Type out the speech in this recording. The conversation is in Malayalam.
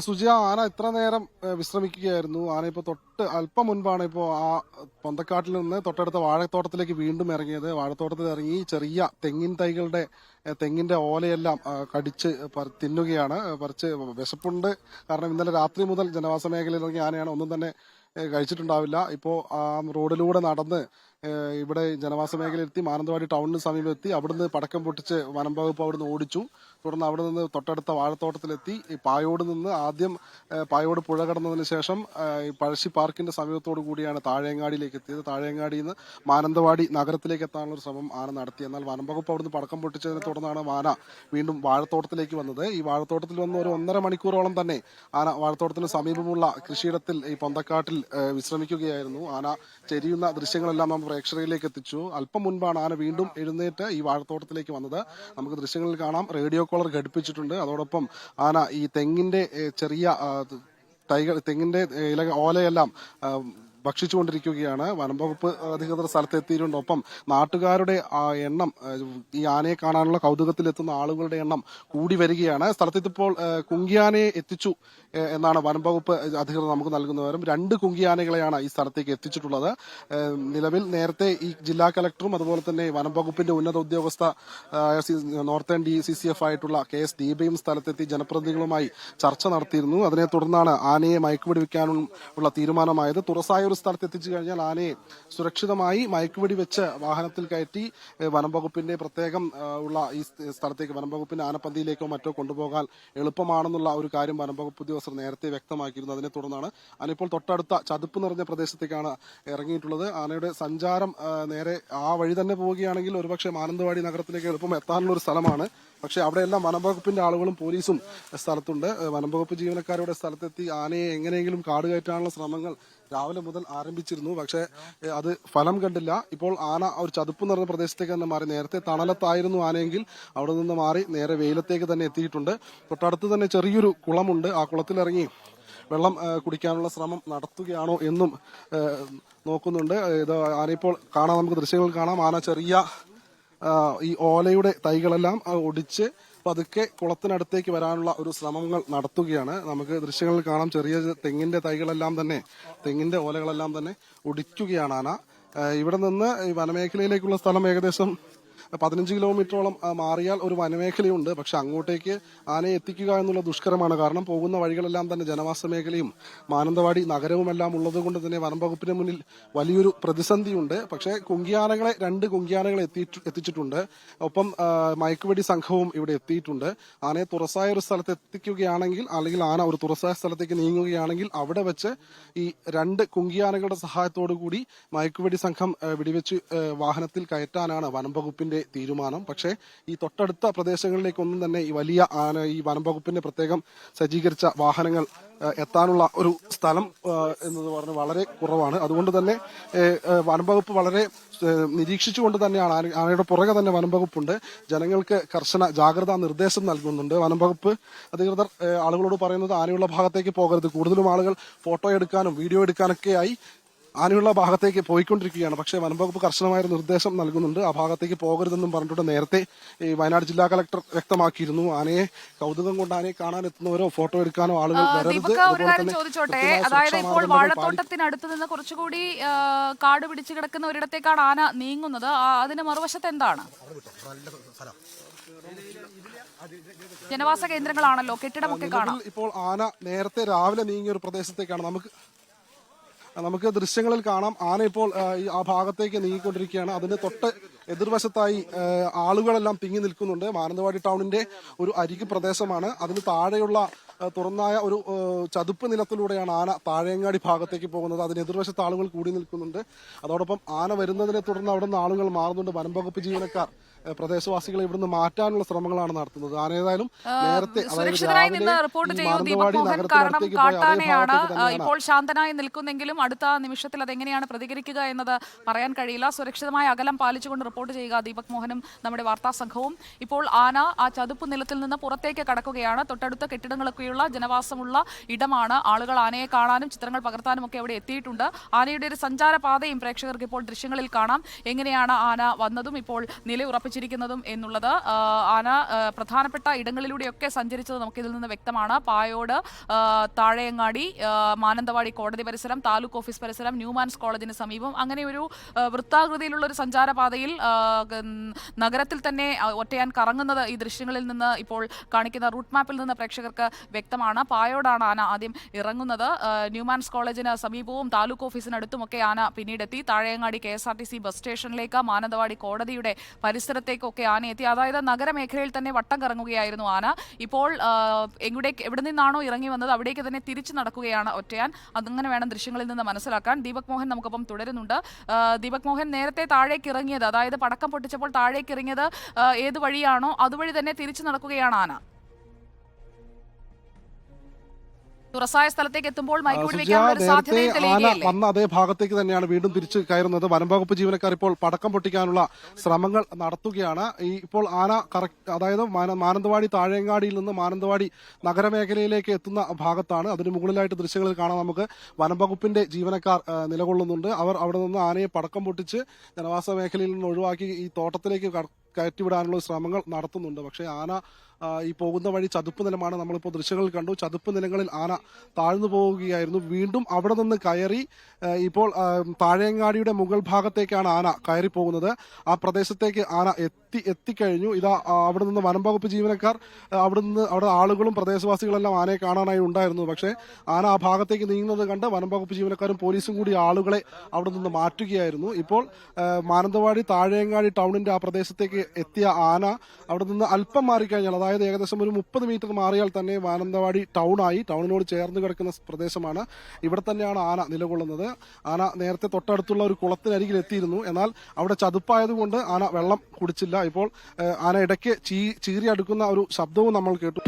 സുജിയ ആന ഇത്ര നേരം വിശ്രമിക്കുകയായിരുന്നു. ആന ഇപ്പോൾ തൊട്ട് അല്പം മുൻപാണ് ഇപ്പോൾ ആ പൊന്തക്കാട്ടിൽ നിന്ന് തൊട്ടടുത്ത വാഴത്തോട്ടത്തിലേക്ക് വീണ്ടും ഇറങ്ങിയത്. വാഴത്തോട്ടത്തിൽ ഇറങ്ങി ചെറിയ തെങ്ങിൻ തൈകളുടെ തെങ്ങിന്റെ ഓലയെല്ലാം കടിച്ച് തിന്നുകയാണ്. പറിച്ച് വിശപ്പുണ്ട്. കാരണം ഇന്നലെ രാത്രി മുതൽ ജനവാസ മേഖലയിൽ ഇറങ്ങിയ ആനയാണ്. ഒന്നും തന്നെ കഴിച്ചിട്ടുണ്ടാവില്ല. ഇപ്പോ ആ റോഡിലൂടെ നടന്ന് ഇവിടെ ജനവാസ മേഖലയിലെത്തി മാനന്തവാടി ടൗണിന് സമീപം എത്തി അവിടുന്ന് പടക്കം പൊട്ടിച്ച് വനം വകുപ്പ് അവിടുന്ന് ഓടിച്ചു. തുടർന്ന് അവിടെ നിന്ന് തൊട്ടടുത്ത വാഴത്തോട്ടത്തിലെത്തി. പായോട് നിന്ന് ആദ്യം പായോട് പുഴ കടന്നതിന് ശേഷം ഈ പഴശ്ശി പാർക്കിന്റെ സമീപത്തോടു കൂടിയാണ് താഴേങ്ങാടിയിലേക്ക് എത്തിയത്. താഴേങ്ങാടിയിൽ നിന്ന് മാനന്തവാടി നഗരത്തിലേക്ക് എത്താനുള്ള ഒരു ശ്രമം ആന നടത്തി. എന്നാൽ വനം വകുപ്പ് അവിടുന്ന് പടക്കം പൊട്ടിച്ചതിനെ തുടർന്നാണ് ആന വീണ്ടും വാഴത്തോട്ടത്തിലേക്ക് വന്നത്. ഈ വാഴത്തോട്ടത്തിൽ വന്ന ഒരു ഒന്നര മണിക്കൂറോളം തന്നെ ആന വാഴത്തോട്ടത്തിന് സമീപമുള്ള കൃഷിയിടത്തിൽ ഈ പൊന്തക്കാട്ടിൽ വിശ്രമിക്കുകയായിരുന്നു. ആന ചെരിയുന്ന ദൃശ്യങ്ങളെല്ലാം നമ്മൾ പ്രേക്ഷകരിലേക്ക് എത്തിച്ചു. അല്പം മുൻപാണ് ആന വീണ്ടും എഴുന്നേറ്റ് ഈ വാഴത്തോട്ടത്തിലേക്ക് വന്നത്. നമുക്ക് ദൃശ്യങ്ങളിൽ കാണാം. റേഡിയോ കോളർ ഘടിപ്പിച്ചിട്ടുണ്ട്. അതോടൊപ്പം ആന ഈ തെങ്ങിന്റെ ചെറിയ തൈകൾ തെങ്ങിന്റെ ഇല ഓലയെല്ലാം ഭക്ഷിച്ചുകൊണ്ടിരിക്കുകയാണ്. വനം വകുപ്പ് അധികൃതർ സ്ഥലത്തെത്തിയിട്ടുണ്ട്. ഒപ്പം നാട്ടുകാരുടെ എണ്ണം ഈ ആനയെ കാണാനുള്ള കൗതുകത്തിലെത്തുന്ന ആളുകളുടെ എണ്ണം കൂടി വരികയാണ്. സ്ഥലത്തെത്തിപ്പോൾ കുങ്കിയാനയെ എത്തിച്ചു എന്നാണ് വനം വകുപ്പ് അധികൃതർ നമുക്ക് നൽകുന്ന വിവരം. രണ്ട് കുങ്കിയാനകളെയാണ് ഈ സ്ഥലത്തേക്ക് എത്തിച്ചിട്ടുള്ളത്. നിലവിൽ നേരത്തെ ഈ ജില്ലാ കലക്ടറും അതുപോലെ തന്നെ വനം വകുപ്പിന്റെ ഉന്നത ഉദ്യോഗസ്ഥ northern D C C F ആയിട്ടുള്ള കെ എസ് ദീപയും സ്ഥലത്തെത്തി ജനപ്രതിനിധികളുമായി ചർച്ച നടത്തിയിരുന്നു. അതിനെ തുടർന്നാണ് ആനയെ മയക്കുവെടി വെക്കാനും ഉള്ള തീരുമാനമായത്. തുറസായ സ്ഥലത്ത് എത്തിച്ചു കഴിഞ്ഞാൽ ആനയെ സുരക്ഷിതമായി മയക്കുവെടി വെച്ച് വാഹനത്തിൽ കയറ്റി വനം വകുപ്പിന്റെ പ്രത്യേകം ഉള്ള ഈ സ്ഥ- സ്ഥലത്തേക്ക് വനം വകുപ്പിന്റെ ആനപ്പന്തിയിലേക്കോ മറ്റോ കൊണ്ടുപോകാൻ എളുപ്പമാണെന്നുള്ള ഒരു കാര്യം വനം വകുപ്പ് ഉദ്യോഗസ്ഥർ നേരത്തെ വ്യക്തമാക്കിയിരുന്നു. അതിനെ തുടർന്നാണ് ആനിപ്പോൾ തൊട്ടടുത്ത ചതുപ്പ് നിറഞ്ഞ പ്രദേശത്തേക്കാണ് ഇറങ്ങിയിട്ടുള്ളത്. ആനയുടെ സഞ്ചാരം നേരെ ആ വഴി തന്നെ പോവുകയാണെങ്കിൽ ഒരുപക്ഷെ മാനന്തവാടി നഗരത്തിലേക്ക് എളുപ്പം എത്താനുള്ള ഒരു സ്ഥലമാണ്. പക്ഷെ അവിടെയെല്ലാം വനംവകുപ്പിന്റെ ആളുകളും പോലീസും സ്ഥലത്തുണ്ട്. വനംവകുപ്പ് ജീവനക്കാരുടെ സ്ഥലത്തെത്തി ആനയെ എങ്ങനെയെങ്കിലും കാട് കയറ്റാനുള്ള ശ്രമങ്ങൾ രാവിലെ മുതൽ ആരംഭിച്ചിരുന്നു. പക്ഷെ അത് ഫലം കണ്ടില്ല. ഇപ്പോൾ ആന ഒരു ചതുപ്പ് നിറഞ്ഞ പ്രദേശത്തേക്ക് തന്നെ മാറി. നേരത്തെ തണലത്തായിരുന്നു ആനയെങ്കിൽ അവിടെ നിന്ന് മാറി നേരെ വെയിലത്തേക്ക് തന്നെ എത്തിയിട്ടുണ്ട്. തൊട്ടടുത്ത് തന്നെ ചെറിയൊരു കുളമുണ്ട്. ആ കുളത്തിലിറങ്ങി വെള്ളം കുടിക്കാനുള്ള ശ്രമം നടത്തുകയാണോ എന്നും നോക്കുന്നുണ്ട്. ഇത് ആനയിപ്പോൾ കാണാം. നമുക്ക് ദൃശ്യങ്ങൾ കാണാം. ആന ചെറിയ ഈ ഓലയുടെ തൈകളെല്ലാം ഒടിച്ച് പതുക്കെ കുളത്തിനടുത്തേക്ക് വരാനുള്ള ഒരു ശ്രമങ്ങൾ നടത്തുകയാണ്. നമുക്ക് ദൃശ്യങ്ങളിൽ കാണാം ചെറിയ തെങ്ങിന്റെ തൈകളെല്ലാം തന്നെ തെങ്ങിന്റെ ഓലകളെല്ലാം തന്നെ ഒടിക്കുകയാണ് ആന. ഇവിടെ നിന്ന് ഈ വനമേഖലയിലേക്കുള്ള സ്ഥലം ഏകദേശം പതിനഞ്ച് കിലോമീറ്ററോളം മാറിയാൽ ഒരു വനമേഖലയുണ്ട്. പക്ഷെ അങ്ങോട്ടേക്ക് ആനയെ എത്തിക്കുക എന്നുള്ള ദുഷ്കരമാണ്. കാരണം പോകുന്ന വഴികളെല്ലാം തന്നെ ജനവാസ മേഖലയും മാനന്തവാടി നഗരവുമെല്ലാം ഉള്ളത് കൊണ്ട് തന്നെ വനം വകുപ്പിന് മുന്നിൽ വലിയൊരു പ്രതിസന്ധിയുണ്ട്. പക്ഷേ കുങ്കിയാനകളെ രണ്ട് കുങ്കിയാനകളെ എത്തിച്ചിട്ടുണ്ട്. ഒപ്പം മയക്കുവെടി സംഘവും ഇവിടെ എത്തിയിട്ടുണ്ട്. ആനയെ തുറസായ ഒരു സ്ഥലത്ത് എത്തിക്കുകയാണെങ്കിൽ അല്ലെങ്കിൽ ആന ഒരു തുറസായ സ്ഥലത്തേക്ക് നീങ്ങുകയാണെങ്കിൽ അവിടെ വെച്ച് ഈ രണ്ട് കുങ്കിയാനകളുടെ സഹായത്തോടു കൂടി മയക്കുവെടി സംഘം വെടിവെച്ച് വാഹനത്തിൽ കയറ്റാനാണ് വനം വകുപ്പിന്റെ തീരുമാനം. പക്ഷേ ഈ തൊട്ടടുത്ത പ്രദേശങ്ങളിലേക്കൊന്നും തന്നെ ഈ വലിയ ആന ഈ വനം വകുപ്പിന്റെ പ്രത്യേകം സജ്ജീകരിച്ച വാഹനങ്ങൾ എത്താനുള്ള ഒരു സ്ഥലം എന്ന് പറഞ്ഞ് വളരെ കുറവാണ്. അതുകൊണ്ട് തന്നെ വനം വകുപ്പ് വളരെ നിരീക്ഷിച്ചുകൊണ്ട് തന്നെയാണ് ആന- ആനയുടെ പുറകെ തന്നെ വനം വകുപ്പുണ്ട്. ജനങ്ങൾക്ക് കർശന ജാഗ്രതാ നിർദ്ദേശം നൽകുന്നുണ്ട്. വനം വകുപ്പ് അധികൃതർ ആളുകളോട് പറയുന്നത് ആനയുള്ള ഭാഗത്തേക്ക് പോകരുത്. കൂടുതലും ആളുകൾ ഫോട്ടോ എടുക്കാനും വീഡിയോ എടുക്കാനൊക്കെയായി ആനയുള്ള ഭാഗത്തേക്ക് പോയിക്കൊണ്ടിരിക്കുകയാണ്. പക്ഷേ വനംവകുപ്പ് കർശനമായ നിർദ്ദേശം നൽകുന്നുണ്ട്. ആ ഭാഗത്തേക്ക് പോകരുതെന്നും പറഞ്ഞിട്ട് നേരത്തെ ഈ വയനാട് ജില്ലാ കളക്ടർ വ്യക്തമാക്കിയിരുന്നു. ആനയെ കൗതുകം കൊണ്ട് ആനയെ കാണാൻ എത്തുന്നവരോ ഫോട്ടോ എടുക്കാനോ ആളുകൾ വരരുത് ചോദിച്ചോട്ടെ. അതായത് ഇപ്പോൾ. വാഴത്തോട്ടത്തിനടുത്ത് നിന്ന് കുറച്ചുകൂടി കാട് പിടിച്ചു കിടക്കുന്ന ഒരിടത്തേക്കാണ് ആന നീങ്ങുന്നത്. അതിന് മറുവശത്ത് എന്താണ്? ജനവാസ കേന്ദ്രങ്ങളാണല്ലോ. കെട്ടിടമൊക്കെ കാണാം. ഇപ്പോൾ ആന നേരത്തെ രാവിലെ നീങ്ങിയ ഒരു പ്രദേശത്തേക്കാണ്. നമുക്ക് നമുക്ക് ദൃശ്യങ്ങളിൽ കാണാം. ആന ഇപ്പോൾ ആ, ഭാഗത്തേക്ക് നീങ്ങിക്കൊണ്ടിരിക്കുകയാണ്. അതിന് തൊട്ട് എതിർവശത്തായി ആളുകളെല്ലാം തിങ്ങി നിൽക്കുന്നുണ്ട്. മാനന്തവാടി ടൗണിന്റെ ഒരു അരികു പ്രദേശമാണ്. അതിന് താഴെയുള്ള തുറന്നായ ഒരു ചതുപ്പ് നിലത്തിലൂടെയാണ് ആന താഴേങ്ങാടി ഭാഗത്തേക്ക് പോകുന്നത്. അതിന് എതിർവശത്ത് ആളുകൾ കൂടി നിൽക്കുന്നുണ്ട്. അതോടൊപ്പം ആന വരുന്നതിനെ തുടർന്ന് അവിടെ നിന്ന് ആളുകൾ മാറുന്നുണ്ട്. വനംവകുപ്പ് ജീവനക്കാർ പ്രദേശവാസികളെ ഇവിടുന്ന് മാറ്റാനുള്ള ശ്രമങ്ങളാണ് നടത്തുന്നത്. ആനേതായാലും നേരത്തെ കാട്ടാനയാണ് ഇപ്പോൾ ശാന്തനായി നിൽക്കുന്നെങ്കിലും അടുത്ത നിമിഷത്തിൽ അതെങ്ങനെയാണ് പ്രതികരിക്കുക എന്നത് പറയാൻ കഴിയില്ല. സുരക്ഷിതമായ അകലം പാലിച്ചുകൊണ്ട് റിപ്പോർട്ട് ചെയ്യുക ദീപക് മോഹനും നമ്മുടെ വാർത്താ സംഘവും. ഇപ്പോൾ ആന ആ ചതുപ്പ് നിലത്തിൽ നിന്ന് പുറത്തേക്ക് കടക്കുകയാണ്. തൊട്ടടുത്ത കെട്ടിടങ്ങളൊക്കെയുള്ള ജനവാസമുള്ള ഇടമാണ്. ആളുകൾ ആനയെ കാണാനും ചിത്രങ്ങൾ പകർത്താനും ഒക്കെ അവിടെ എത്തിയിട്ടുണ്ട്. ആനയുടെ ഒരു സഞ്ചാരപാതയും പ്രേക്ഷകർക്ക് ഇപ്പോൾ ദൃശ്യങ്ങളിൽ കാണാം. എങ്ങനെയാണ് ആന വന്നതും ഇപ്പോൾ നിലയുറപ്പിച്ചിരിക്കുന്നതും എന്നുള്ളത് ആന പ്രധാനപ്പെട്ട ഇടങ്ങളിലൂടെയൊക്കെ സഞ്ചരിച്ചത് നമുക്ക് ഇതിൽ നിന്ന് വ്യക്തമാണ്. പായോട് താഴെയങ്ങാടി മാനന്തവാടി കോടതി പരിസരം താലൂക്ക് ഓഫീസ് പരിസരം ന്യൂമാൻസ് കോളേജിന് സമീപം. അങ്ങനെ ഒരു വൃത്താകൃതിയിലുള്ള ഒരു സഞ്ചാരപാതയിൽ നഗരത്തിൽ തന്നെ ഒറ്റയാൻ കറങ്ങുന്നത് ഈ ദൃശ്യങ്ങളിൽ നിന്ന് ഇപ്പോൾ കാണിക്കുന്ന റൂട്ട് മാപ്പിൽ നിന്ന് പ്രേക്ഷകർക്ക് വ്യക്തമാണ്. പായോടാണ് ആന ആദ്യം ഇറങ്ങുന്നത്. ന്യൂമാൻസ് കോളേജിന് സമീപവും താലൂക്ക് ഓഫീസിനടുത്തുമൊക്കെ ആന പിന്നീടെത്തി. Thazheyangadi K S R T C bus സ്റ്റേഷനിലേക്ക് മാനന്തവാടി കോടതിയുടെ പരിസരത്തേക്കൊക്കെ ആന എത്തി. അതായത് നഗരമേഖലയിൽ തന്നെ വട്ടം കറങ്ങുകയായിരുന്നു ആന. ഇപ്പോൾ ആ, എവിടെ നിന്നാണോ ഇറങ്ങി വന്നത് അവിടേക്ക് തന്നെ തിരിച്ചു നടക്കുകയാണ് ഒറ്റയാൻ. അതങ്ങനെ വേണം ദൃശ്യങ്ങളിൽ നിന്ന് മനസ്സിലാക്കാൻ. ദീപക് മോഹൻ നമുക്കൊപ്പം തുടരുന്നുണ്ട്. ദീപക് മോഹൻ നേരത്തെ താഴേക്ക് ഇറങ്ങിയത് അതായത് പടക്കം പൊട്ടിച്ചപ്പോൾ താഴേക്ക് ഇറങ്ങിയത് ഏത് വഴിയാണോ അതുവഴി തന്നെ തിരിച്ചു നടക്കുകയാണ് ആന. തുറസായ സ്ഥലത്തേക്ക് എത്തുമ്പോൾ സാധ്യതയും ആന വന്ന അതേ ഭാഗത്തേക്ക് തന്നെയാണ് വീണ്ടും തിരിച്ചു കയറുന്നത്. വനംവകുപ്പ് ജീവനക്കാർ ഇപ്പോൾ പടക്കം പൊട്ടിക്കാനുള്ള ശ്രമങ്ങൾ നടത്തുകയാണ്. ഈ ഇപ്പോൾ ആന കറക്റ്റ് അതായത് മാന- മാനന്തവാടി താഴേങ്ങാടിയിൽ നിന്ന് മാനന്തവാടി നഗരമേഖലയിലേക്ക് എത്തുന്ന ഭാഗത്താണ്. അതിന് മുകളിലായിട്ട് ദൃശ്യങ്ങളിൽ കാണാം നമുക്ക് വനംവകുപ്പിന്റെ ജീവനക്കാർ നിലകൊള്ളുന്നുണ്ട്. അവർ അവിടെ നിന്ന് ആനയെ പടക്കം പൊട്ടിച്ച് ജനവാസ മേഖലയിൽ നിന്ന് ഒഴിവാക്കി ഈ തോട്ടത്തിലേക്ക് കയറ്റിവിടാനുള്ള ശ്രമങ്ങൾ നടത്തുന്നുണ്ട്. പക്ഷേ ആന ഈ പോകുന്ന വഴി ചതുപ്പ് നിലമാണ് നമ്മളിപ്പോൾ ദൃശ്യങ്ങളിൽ കണ്ടു. ചതുപ്പ് നിലങ്ങളിൽ ആന താഴ്ന്നു പോവുകയായിരുന്നു. വീണ്ടും അവിടെ നിന്ന് കയറി ഇപ്പോൾ താഴേങ്ങാടിയുടെ മുകൾ ഭാഗത്തേക്കാണ് ആന കയറി പോകുന്നത്. ആ പ്രദേശത്തേക്ക് ആന എത്തി എത്തിക്കഴിഞ്ഞു. ഇതാ അവിടെ നിന്ന് വനം വകുപ്പ് ജീവനക്കാർ അവിടെ നിന്ന് അവിടെ ആളുകളും പ്രദേശവാസികളെല്ലാം ആനയെ കാണാനായി ഉണ്ടായിരുന്നു. പക്ഷേ ആന ആ ഭാഗത്തേക്ക് നീങ്ങുന്നത് കണ്ട് വനം വകുപ്പ് ജീവനക്കാരും പോലീസും കൂടി ആളുകളെ അവിടെ നിന്ന് മാറ്റുകയായിരുന്നു. ഇപ്പോൾ മാനന്തവാടി താഴേങ്ങാടി ടൗണിന്റെ ആ പ്രദേശത്തേക്ക് എത്തിയ ആന അവിടെ നിന്ന് അല്പം മാറിക്കഴിഞ്ഞാൽ അതായത് ഏകദേശം ഒരു മുപ്പത് മീറ്റർ മാറിയാൽ തന്നെ മാനന്തവാടി ടൗണായി ടൗണിനോട് ചേർന്ന് കിടക്കുന്ന പ്രദേശമാണ്. ഇവിടെ തന്നെയാണ് ആന നിലകൊള്ളുന്നത്. ആന നേരത്തെ തൊട്ടടുത്തുള്ള ഒരു കുളത്തിനരികിൽ എത്തിയിരുന്നു. എന്നാൽ അവിടെ ചതുപ്പായതുകൊണ്ട് ആന വെള്ളം കുടിച്ചില്ല. ഇപ്പോൾ ആന ഇടയ്ക്ക് ചീ ചീറി അടുക്കുന്ന ഒരു ശബ്ദവും നമ്മൾ കേട്ടു.